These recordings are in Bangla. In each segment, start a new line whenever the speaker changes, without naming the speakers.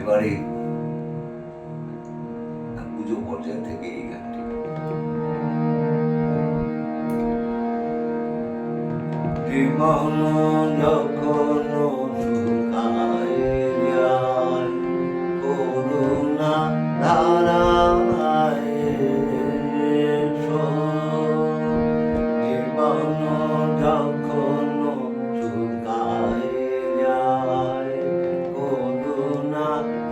এবারে পুজো পর্যায় থেকে এই গানটি। মহানন্দ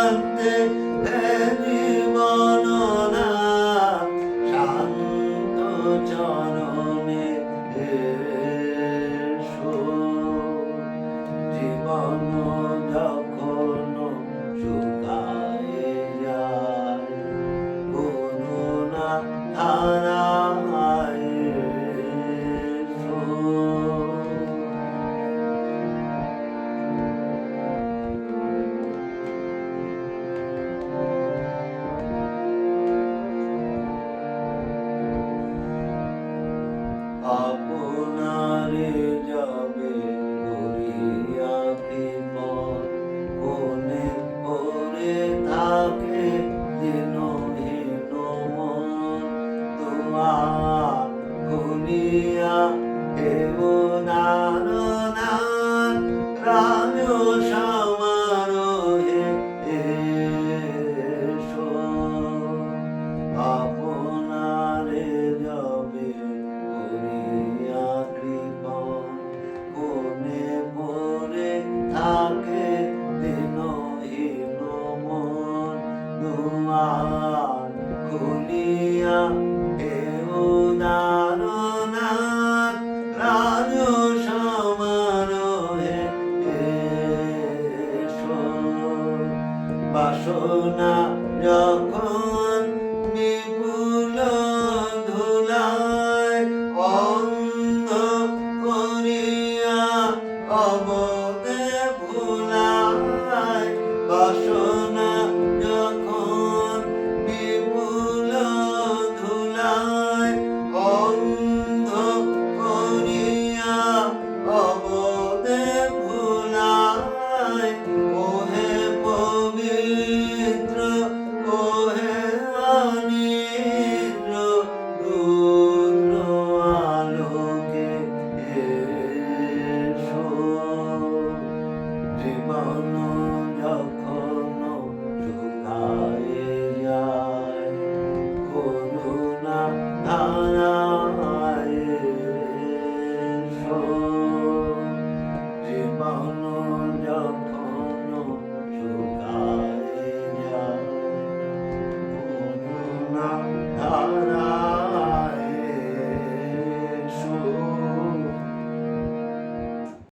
anne. শুনিয়া এও দারুণার রাজ সমারোহে বাসনা যখন